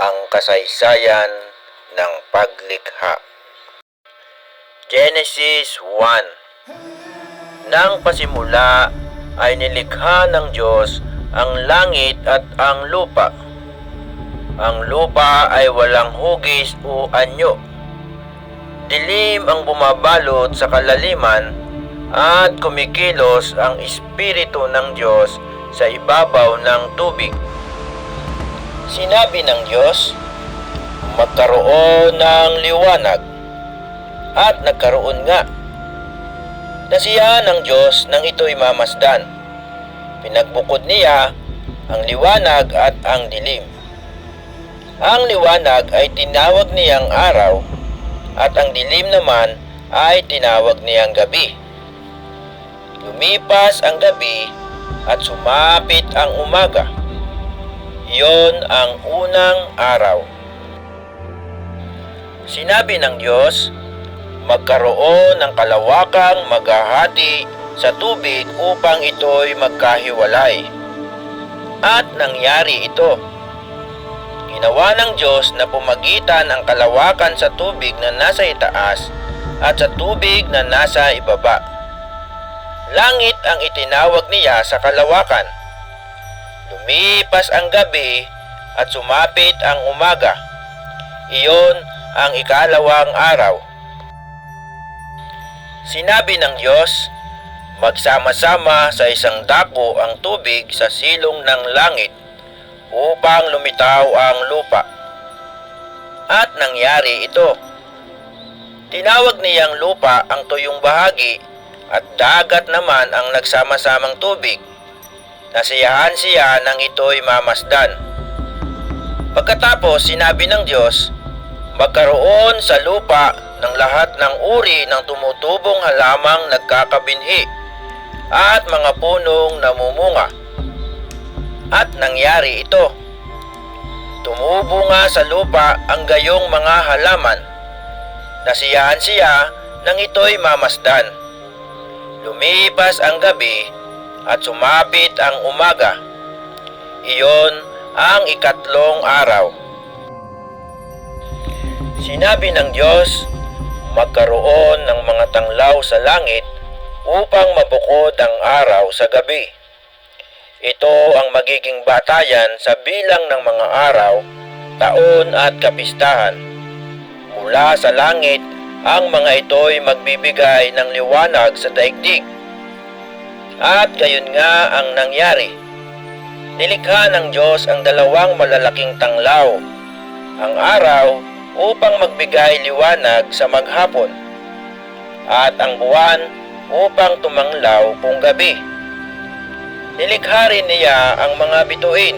ang kasaysayan ng paglikha. Genesis 1 Nang pasimula ay nilikha ng Diyos ang langit at ang lupa. Ang lupa ay walang hugis o anyo. Dilim ang bumabalot sa kalaliman at kumikilos ang Espiritu ng Diyos sa ibabaw ng tubig. Sinabi ng Diyos, magkaroon ng liwanag. At nagkaroon nga. Nasiyahan ng Diyos nang ito'y mamasdan. Pinagbukod niya ang liwanag at ang dilim. Ang liwanag ay tinawag niyang araw at ang dilim naman ay tinawag niyang gabi. Lumipas ang gabi at sumapit ang umaga. Iyon ang unang araw. Sinabi ng Diyos, magkaroon ng kalawakang maghahati sa tubig upang ito'y magkahiwalay. At nangyari ito. Ginawa ng Diyos na pumagitan ang kalawakan sa tubig na nasa itaas at sa tubig na nasa ibaba. Langit ang itinawag niya sa kalawakan. Lumipas ang gabi at sumapit ang umaga. Iyon ang ikalawang araw. Sinabi ng Diyos, magsama-sama sa isang dako ang tubig sa silong ng langit upang lumitaw ang lupa. At nangyari ito. Tinawag niyang lupa ang tuyong bahagi at dagat naman ang nagsama-samang tubig. Nasiyahan siya nang ito'y mamasdan. Pagkatapos sinabi ng Diyos, magkaroon sa lupa ng lahat ng uri ng tumutubong halamang nagkakabinhi at mga punong namumunga. At nangyari ito. Tumubo nga sa lupa ang gayong mga halaman. Nasiyahan siya nang ito'y mamasdan. Lumipas ang gabi at sumapit ang umaga. Iyon ang ikatlong araw. Sinabi ng Diyos, magkaroon ng mga tanglaw sa langit upang mabukod ang araw sa gabi. Ito ang magiging batayan sa bilang ng mga araw, taon at kapistahan. Mula sa langit, ang mga ito'y magbibigay ng liwanag sa daigdig. At gayon nga ang nangyari. Nilikha ng Diyos ang dalawang malalaking tanglaw, ang araw upang magbigay liwanag sa maghapon, at ang buwan upang tumanglaw kung gabi. Nilikha rin niya ang mga bituin.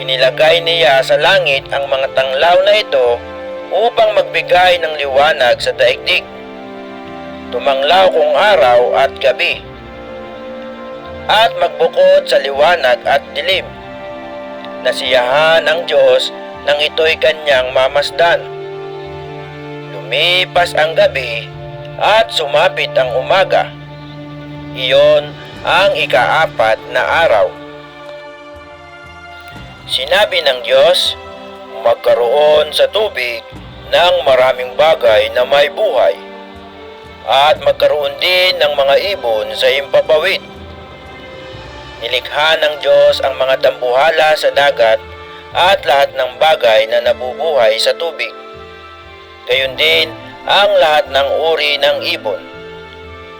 Inilagay niya sa langit ang mga tanglaw na ito upang magbigay ng liwanag sa daigdig. Tumanglaw kung araw at gabi. At magbukod sa liwanag at dilim. Nasiyahan ang Diyos nang ito'y kanyang mamasdan. Lumipas ang gabi at sumapit ang umaga. Iyon ang ikaapat na araw. Sinabi ng Diyos, magkaroon sa tubig ng maraming bagay na may buhay at magkaroon din ng mga ibon sa impapawid. Nilikha ng Diyos ang mga dambuhala sa dagat at lahat ng bagay na nabubuhay sa tubig. Gayon din ang lahat ng uri ng ibon.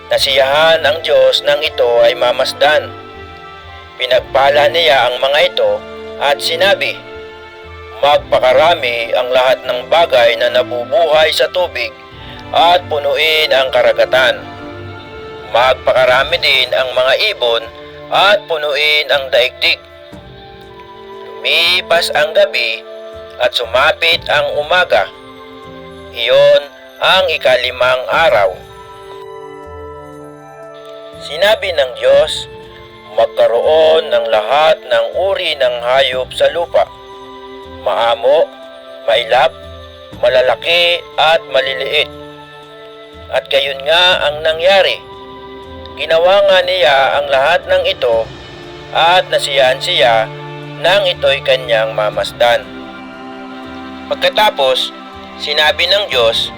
Nasiyahan ang Diyos nang ito ay mamasdan. Pinagpala niya ang mga ito at sinabi, Magpakarami ang lahat ng bagay na nabubuhay sa tubig at punuin ang karagatan. Magpakarami din ang mga ibon at punuin ang daigdig. Lumipas ang gabi at sumapit ang umaga. Iyon ang ikalimang araw. Sinabi ng Diyos, magkaroon ng lahat ng uri ng hayop sa lupa. Maamo, mailap, malalaki at maliliit. At gayon nga ang nangyari. Ginawa nga niya ang lahat ng ito at nasiyahan siya nang ito'y kanyang mamasdan. Pagkatapos, sinabi ng Diyos,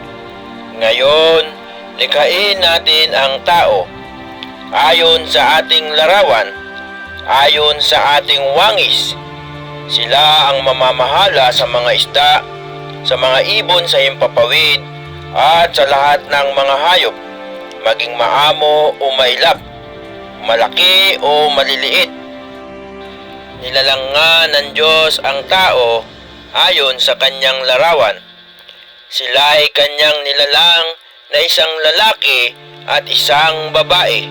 Ngayon, likhain natin ang tao ayon sa ating larawan, ayon sa ating wangis. Sila ang mamamahala sa mga isda, sa mga ibon sa himpapawid, at sa lahat ng mga hayop, maging maamo o mailap, malaki o maliliit. Nilalanga ng Diyos ang tao ayon sa kanyang larawan. Sila ay kanyang nilalang na isang lalaki at isang babae.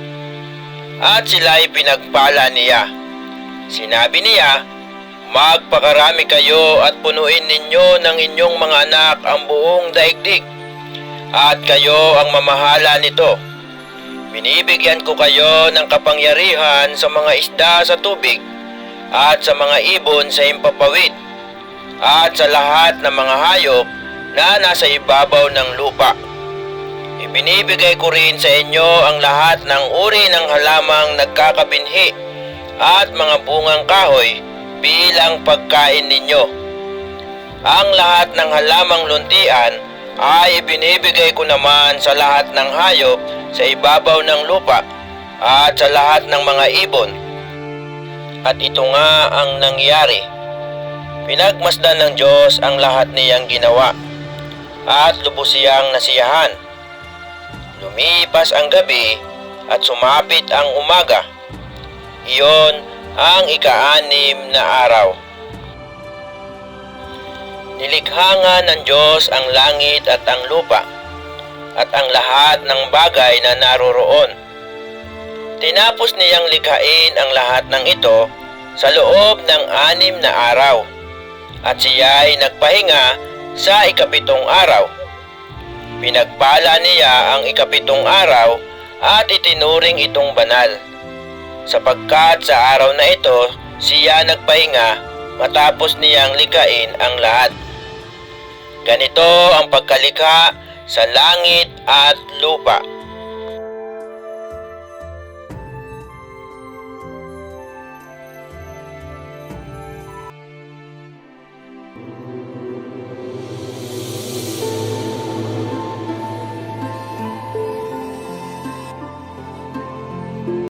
At sila ay pinagpala niya. Sinabi niya, Magpakarami kayo at punuin ninyo ng inyong mga anak ang buong daigdig. At kayo ang mamahala nito. Binibigyan ko kayo ng kapangyarihan sa mga isda sa tubig at sa mga ibon sa himpapawid at sa lahat ng mga hayop na nasa ibabaw ng lupa. Ibinibigay ko rin sa inyo ang lahat ng uri ng halamang nagkakabinhi at mga bungang kahoy bilang pagkain ninyo. Ang lahat ng halamang luntian ay ibinibigay ko naman sa lahat ng hayop sa ibabaw ng lupa at sa lahat ng mga ibon. At ito nga ang nangyari. Pinagmasdan ng Diyos ang lahat niyang ginawa at lubos siyang nasiyahan. Lumipas ang gabi at sumapit ang umaga. Iyon ang ika-anim na araw. Nilikha nga ng Diyos ang langit at ang lupa at ang lahat ng bagay na naroroon. Tinapos niyang likhain ang lahat ng ito sa loob ng anim na araw at siya ay nagpahinga sa ikapitong araw. Pinagpala niya ang ikapitong araw at itinuring itong banal sapagkat sa araw na ito siya nagpahinga matapos niyang likain ang lahat. Ganito ang pagkalikha sa langit at lupa.